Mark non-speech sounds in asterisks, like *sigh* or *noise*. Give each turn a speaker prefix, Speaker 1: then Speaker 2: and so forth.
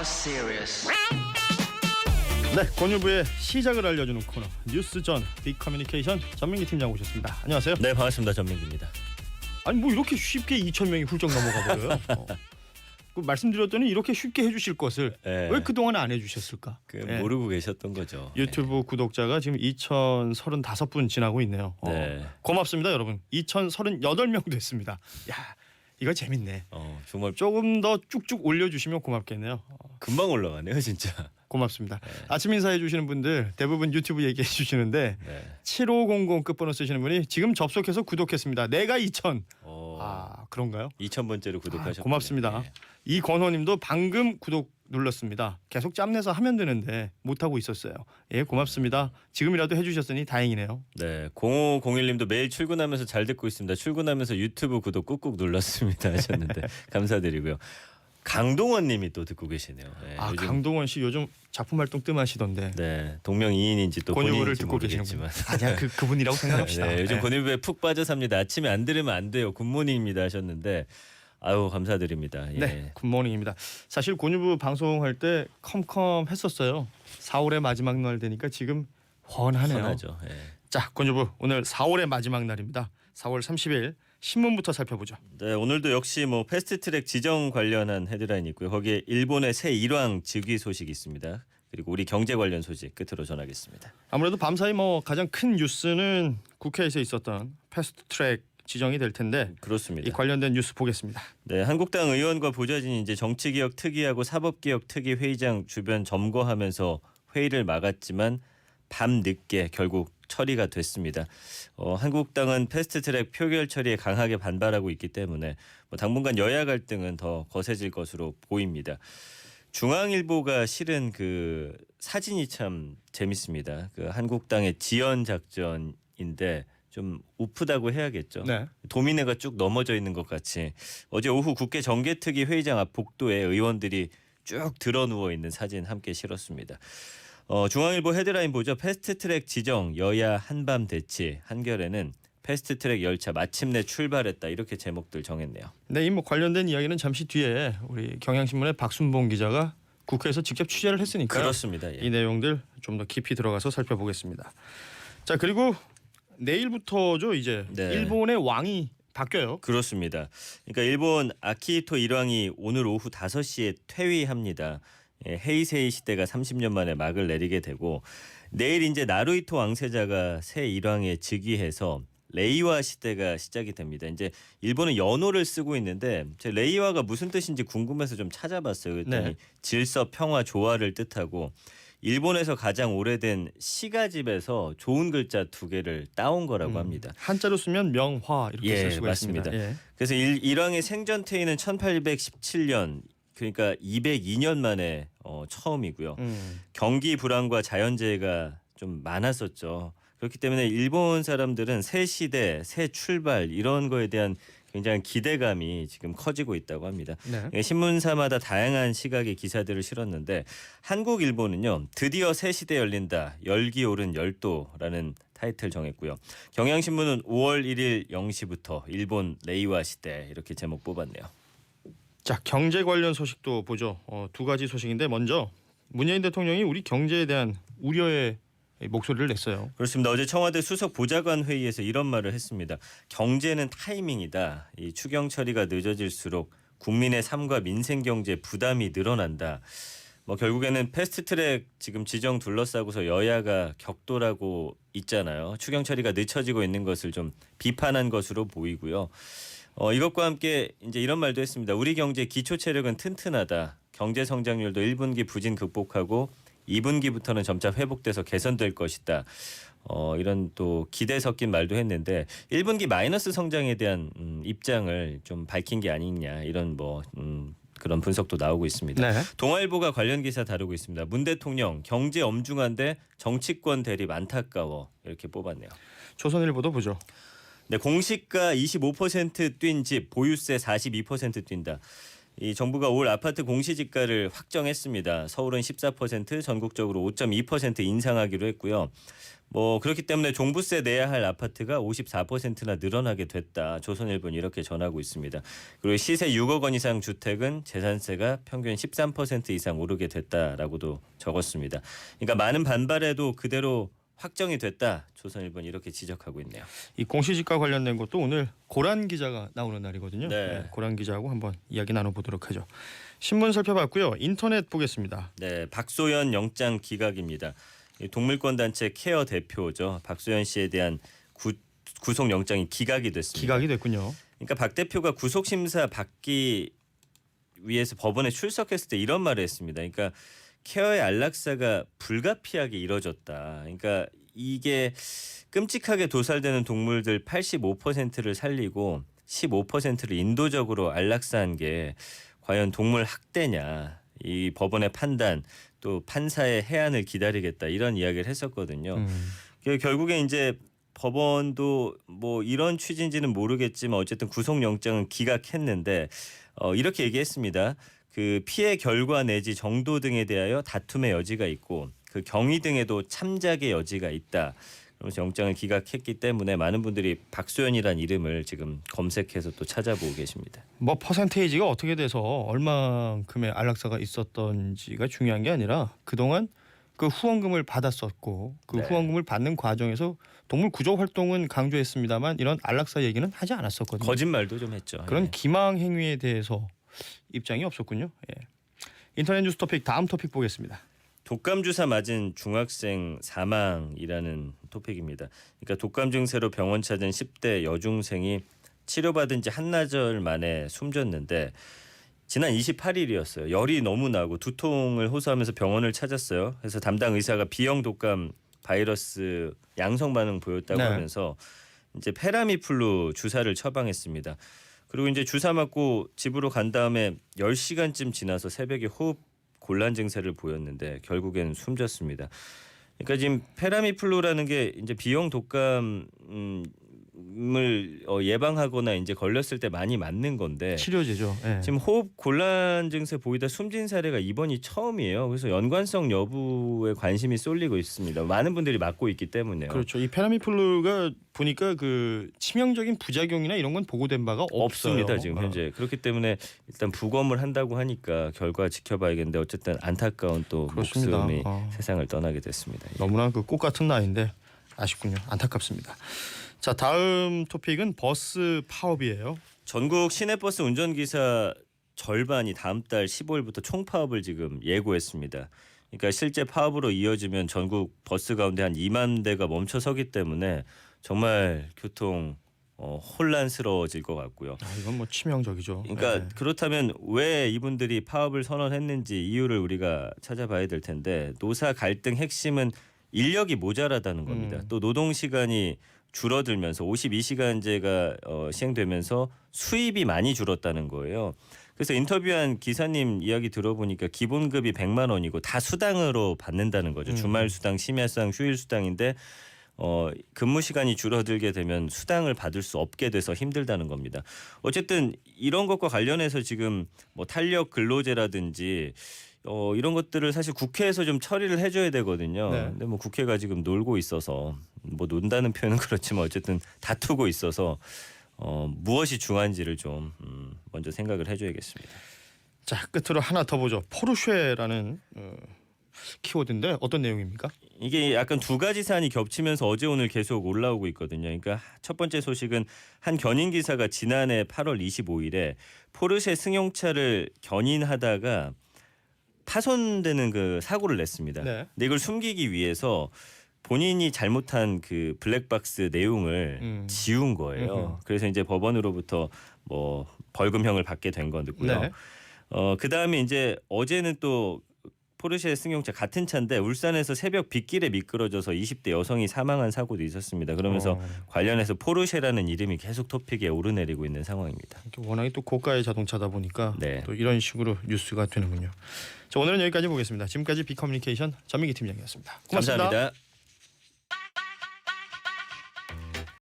Speaker 1: serious.
Speaker 2: 네, 권유부의 시작을 알려주는 코너 뉴스 전 빅커뮤니케이션 전민기 팀장 오셨습니다. 안녕하세요.
Speaker 3: 네 반갑습니다 전민기입니다.
Speaker 2: 아니 뭐 이렇게 쉽게 2천 명이 훌쩍 넘어가 버려요. *laughs* 어. 그 말씀드렸더니 이렇게 쉽게 해주실 것을
Speaker 3: 네.
Speaker 2: 왜 그동안 안 해주셨을까?
Speaker 3: 그
Speaker 2: 네.
Speaker 3: 모르고 계셨던 거죠.
Speaker 2: 유튜브 구독자가 지금 2,035분 지나고 있네요. 어.
Speaker 3: 네.
Speaker 2: 고맙습니다, 여러분. 2,038명 됐습니다. 야, 이거 재밌네.
Speaker 3: 어 정말
Speaker 2: 조금 더 쭉쭉 올려주시면 고맙겠네요. 어,
Speaker 3: 금방 올라가네요 진짜. *laughs*
Speaker 2: 고맙습니다. 아침 인사해 주시는 분들 대부분 유튜브 얘기해 주시는데
Speaker 3: 네.
Speaker 2: 7500 끝번호 쓰시는 분이 지금 접속해서 구독했습니다. 내가 2,000.
Speaker 3: 어,
Speaker 2: 아 그런가요?
Speaker 3: 2천 번째로
Speaker 2: 아. 고맙습니다.
Speaker 3: 네.
Speaker 2: 이권호님도 방금 구독 눌렀습니다. 계속 짬내서 하면 되는데 못 하고 있었어요. 예, 고맙습니다. 지금이라도 해주셨으니 다행이네요.
Speaker 3: 네, 0501님도 매일 출근하면서 잘 듣고 있습니다. 출근하면서 유튜브 구독 꾹꾹 눌렀습니다 *laughs* 하셨는데 감사드리고요. 강동원 님이 또 듣고 계시네요. 네,
Speaker 2: 아
Speaker 3: 요즘-
Speaker 2: 강동원 씨 요즘 작품 활동 뜸하시던데
Speaker 3: 네, 동명이인인지 또
Speaker 2: 권유부를 듣고 계시는
Speaker 3: 모르겠지만.
Speaker 2: 분. *laughs* 아니야 그 그분이라고 생각합시다. *laughs*
Speaker 3: 네, 요즘
Speaker 2: 네.
Speaker 3: 권유부에 푹 빠져 삽니다. 아침에 안 들으면 안 돼요. 굿모닝입니다 하셨는데 아유 감사드립니다. 예.
Speaker 2: 네, 굿모닝입니다. 사실 권유부 방송할 때 컴컴했었어요. 4월의 마지막 날 되니까 지금 훤하네요.
Speaker 3: 편하죠. 예.
Speaker 2: 자, 권유부 오늘 4월의 마지막 날입니다. 4월 30일 신문부터 살펴보죠.
Speaker 3: 네, 오늘도 역시 뭐 패스트트랙 지정 관련한 헤드라인 있고요. 거기에 일본의 새 일왕 즉위 소식이 있습니다. 그리고 우리 경제 관련 소식 끝으로 전하겠습니다.
Speaker 2: 아무래도 밤사이 뭐 가장 큰 뉴스는 국회에서 있었던 패스트트랙 지정이 될 텐데 이
Speaker 3: 그렇습니다.
Speaker 2: 관련된 뉴스 보겠습니다.
Speaker 3: 네, 한국당 의원과 보좌진이 이제 정치개혁 특위하고 사법개혁 특위 회의장 주변 점거하면서 회의를 막았지만 밤 늦게 결국 처리가 됐습니다. 어, 한국당은 패스트트랙 표결 처리에 강하게 반발하고 있기 때문에 뭐 당분간 여야 갈등은 더 거세질 것으로 보입니다. 중앙일보가 실은 그 사진이 참 재밌습니다. 그 한국당의 지연 작전인데 좀 우프다고 해야겠죠.
Speaker 2: 네.
Speaker 3: 도미네가 쭉 넘어져 있는 것 같이 어제 오후 국회 정개특위 회의장 앞 복도에 의원들이 쭉 드러 누워 있는 사진 함께 실었습니다. 어, 중앙일보 헤드라인 보죠. 패스트트랙 지정 여야 한밤 대치 한겨레는 패스트트랙 열차 마침내 출발했다 이렇게 제목들 정했네요.
Speaker 2: 네, 이 뭐 관련된 이야기는 잠시 뒤에 우리 경향신문의 박순봉 기자가 국회에서 직접 취재를 했으니까요.
Speaker 3: 그렇습니다. 예.
Speaker 2: 이 내용들 좀 더 깊이 들어가서 살펴보겠습니다. 자, 그리고 내일부터죠, 이제
Speaker 3: 네.
Speaker 2: 일본의 왕이 바뀌어요.
Speaker 3: 그렇습니다. 그러니까 일본 아키히토 일왕이 오늘 오후 5시에 퇴위합니다. 예, 헤이세이 시대가 30년 만에 막을 내리게 되고 내일 이제 나루히토 왕세자가 새 일왕에 즉위해서 레이와 시대가 시작이 됩니다. 이제 일본은 연호를 쓰고 있는데 제 레이와가 무슨 뜻인지 궁금해서 좀 찾아봤어요. 그랬더니
Speaker 2: 네.
Speaker 3: 질서, 평화, 조화를 뜻하고 일본에서 가장 오래된 시가집에서 좋은 글자 두 개를 따온 거라고
Speaker 2: 음,
Speaker 3: 합니다.
Speaker 2: 한자로 쓰면 명화 이렇게
Speaker 3: 예,
Speaker 2: 쓸 수가
Speaker 3: 맞습니다.
Speaker 2: 있습니다. 예.
Speaker 3: 그래서 일, 일왕의 생전 퇴위는 1817년 그러니까 202년 만에 어, 처음이고요.
Speaker 2: 음.
Speaker 3: 경기 불황과 자연재해가 좀 많았었죠. 그렇기 때문에 일본 사람들은 새 시대, 새 출발 이런 거에 대한 굉장히 기대감이 지금 커지고 있다고 합니다.
Speaker 2: 네.
Speaker 3: 예, 신문사마다 다양한 시각의 기사들을 실었는데 한국 일보는요 드디어 새 시대 열린다 열기 오른 열도라는 타이틀 정했고요 경향신문은 5월 1일 0시부터 일본 레이와 시대 이렇게 제목 뽑았네요
Speaker 2: 자, 경제 관련 소식도 보죠. 어, 두 가지 소식인데 먼저 문재인 대통령이 우리 경제에 대한 우려의 목소리를 냈어요.
Speaker 3: 그렇습니다 어제 청와대 수석 보좌관 회의에서 이런 말을 했습니다 경제는 타이밍이다 이 추경 처리가 늦어질수록 국민의 삶과 민생 경제 부담이 늘어난다 뭐 결국에는 패스트트랙 지금 지정 둘러싸고서 여야가 격돌하고 있잖아요. 추경 처리가 늦춰지고 있는 것을 좀 비판한 것으로 보이고요. 어, 이것과 함께 이제 이런 말도 했습니다. 우리 경제 기초 체력은 튼튼하다. 경제 성장률도 1분기 부진 극복하고 2분기부터는 점차 회복돼서 개선될 것이다. 어, 이런 또 기대 섞인 말도 했는데 1분기 마이너스 성장에 대한 음, 입장을 좀 밝힌 게 아니냐 이런 뭐 음, 그런 분석도 나오고 있습니다.
Speaker 2: 네.
Speaker 3: 동아일보가 관련 기사 다루고 있습니다. 문 대통령 경제 엄중한데 정치권 대립 안타까워 이렇게 뽑았네요.
Speaker 2: 조선일보도 보죠.
Speaker 3: 네, 공시가 25%뛴 집 보유세 42% 뛴다. 이 정부가 올 아파트 공시지가를 확정했습니다. 서울은 14%, 전국적으로 5.2% 인상하기로 했고요. 뭐 그렇기 때문에 종부세 내야 할 아파트가 54%나 늘어나게 됐다. 조선일보는 이렇게 전하고 있습니다. 그리고 시세 6억 원 이상 주택은 재산세가 평균 13% 이상 오르게 됐다라고도 적었습니다. 그러니까 많은 반발에도 그대로 확정이 됐다. 조선일보는 이렇게 지적하고 있네요.
Speaker 2: 이 공시지가 관련된 것도 오늘 고란 기자가 나오는 날이거든요.
Speaker 3: 네.
Speaker 2: 고란 기자하고 한번 이야기 나눠보도록 하죠. 신문 살펴봤고요. 인터넷 보겠습니다.
Speaker 3: 네, 박소연 영장 기각입니다. 이 동물권 단체 케어 대표죠. 박소연 씨에 대한 구, 구속 영장이 기각이 됐습니다.
Speaker 2: 기각이 됐군요.
Speaker 3: 그러니까 박 대표가 구속 심사 받기 위해서 법원에 출석했을 때 이런 말을 했습니다. 그러니까 케어의 안락사가 불가피하게 이뤄졌다. 그러니까 이게 끔찍하게 도살되는 동물들 85%를 살리고 15%를 인도적으로 안락사한 게 과연 동물 학대냐. 이 법원의 판단 또 판사의 해안을 기다리겠다 이런 이야기를 했었거든요.
Speaker 2: 음.
Speaker 3: 그 결국에 이제 법원도 뭐 이런 취지인지는 모르겠지만 어쨌든 구속영장은 기각했는데 어 이렇게 얘기했습니다. 그 피해 결과 내지 정도 등에 대하여 다툼의 여지가 있고 그 경위 등에도 참작의 여지가 있다. 그래서 영장을 기각했기 때문에 많은 분들이 박소연이란 이름을 지금 검색해서 또 찾아보고 계십니다.
Speaker 2: 뭐 퍼센테이지가 어떻게 돼서 얼마큼의 안락사가 있었던지가 중요한 게 아니라 그동안 그 후원금을 받았었고 그
Speaker 3: 네.
Speaker 2: 후원금을 받는 과정에서 동물 구조 활동은 강조했습니다만 이런 안락사 얘기는 하지 않았었거든요.
Speaker 3: 거짓말도 좀 했죠.
Speaker 2: 그런
Speaker 3: 예.
Speaker 2: 기망 행위에 대해서 입장이 없었군요. 예. 인터넷 뉴스 토픽 다음 토픽 보겠습니다.
Speaker 3: 독감 주사 맞은 중학생 사망이라는 토픽입니다. 그러니까 독감 증세로 병원 찾은 10대 여중생이 치료받은 지 한나절 만에 숨졌는데 지난 28일이었어요. 열이 너무 나고 두통을 호소하면서 병원을 찾았어요. 그래서 담당 의사가 B형 독감 바이러스 양성 반응 보였다고
Speaker 2: 네.
Speaker 3: 하면서 이제 페라미플루 주사를 처방했습니다. 그리고 이제 주사 맞고 집으로 간 다음에 10시간쯤 지나서 새벽에 호흡 곤란 증세를 보였는데 결국엔 숨졌습니다. 그러니까 지금 페라미플루라는 게 이제 B형 독감 을 어, 예방하거나 이제 걸렸을 때 많이 맞는 건데
Speaker 2: 치료제죠. 예.
Speaker 3: 지금 호흡 곤란 증세 보이다 숨진 사례가 이번이 처음이에요. 그래서 연관성 여부에 관심이 쏠리고 있습니다. 많은 분들이 맞고 있기 때문에요.
Speaker 2: 그렇죠. 이 페라미플루가 보니까 그 치명적인 부작용이나 이런 건 보고된 바가 없어요.
Speaker 3: 없습니다 지금
Speaker 2: 어.
Speaker 3: 현재 그렇기 때문에 일단 부검을 한다고 하니까 결과 지켜봐야겠는데 어쨌든 안타까운 또
Speaker 2: 그렇습니다.
Speaker 3: 목숨이
Speaker 2: 어.
Speaker 3: 세상을 떠나게 됐습니다. 예.
Speaker 2: 너무나 그 꽃 같은 나이인데 아쉽군요. 안타깝습니다. 자 다음 토픽은 버스 파업이에요.
Speaker 3: 전국 시내버스 운전기사 절반이 다음 달 15일부터 총파업을 지금 예고했습니다. 그러니까 실제 파업으로 이어지면 전국 버스 가운데 한 2만 대가 멈춰서기 때문에 정말 교통 어, 혼란스러워질 것 같고요.
Speaker 2: 아, 이건 뭐 치명적이죠.
Speaker 3: 그러니까
Speaker 2: 예.
Speaker 3: 그렇다면 왜 이분들이 파업을 선언했는지 이유를 우리가 찾아봐야 될 텐데 노사 갈등 핵심은 인력이 모자라다는 겁니다.
Speaker 2: 음.
Speaker 3: 또 노동 시간이 줄어들면서 52시간제가 어, 시행되면서 수입이 많이 줄었다는 거예요. 그래서 인터뷰한 기사님 이야기 들어보니까 기본급이 100만 원이고 다 수당으로 받는다는 거죠.
Speaker 2: 음.
Speaker 3: 주말 수당, 심야 수당, 휴일 수당인데 어, 근무 시간이 줄어들게 되면 수당을 받을 수 없게 돼서 힘들다는 겁니다. 어쨌든 이런 것과 관련해서 지금 뭐 탄력 근로제라든지 어, 이런 것들을 사실 국회에서 좀 처리를 해줘야 되거든요.
Speaker 2: 네.
Speaker 3: 근데 뭐 국회가 지금 놀고 있어서 뭐 논다는 표현은 *laughs* 그렇지만 어쨌든 다투고 있어서 어, 무엇이 중요한지를 좀 음, 먼저 생각을 해줘야겠습니다.
Speaker 2: 자 끝으로 하나 더 보죠. 포르쉐라는 어, 키워드인데 어떤 내용입니까?
Speaker 3: 이게 약간 두 가지 사안이 겹치면서 어제 오늘 계속 올라오고 있거든요. 그러니까 첫 번째 소식은 한 견인 기사가 지난해 8월 25일에 포르쉐 승용차를 견인하다가 파손되는 그 사고를 냈습니다.
Speaker 2: 네.
Speaker 3: 근데 이걸 숨기기 위해서 본인이 잘못한 그 블랙박스 내용을
Speaker 2: 음.
Speaker 3: 지운 거예요.
Speaker 2: 음흠.
Speaker 3: 그래서 이제 법원으로부터 뭐 벌금형을 받게 된 건데고요.
Speaker 2: 네.
Speaker 3: 어 그 다음에 이제 어제는 또 포르쉐 승용차 같은 차인데 울산에서 새벽 빗길에 미끄러져서 20대 여성이 사망한 사고도 있었습니다. 그러면서
Speaker 2: 어,
Speaker 3: 관련해서 포르쉐라는 이름이 계속 토픽에 오르내리고 있는 상황입니다.
Speaker 2: 워낙에 또 고가의 자동차다 보니까
Speaker 3: 네.
Speaker 2: 또 이런 식으로 뉴스가 되는군요. 자 오늘은 여기까지 보겠습니다. 지금까지 비커뮤니케이션 전민기 팀장이었습니다. 고맙습니다.
Speaker 3: 감사합니다.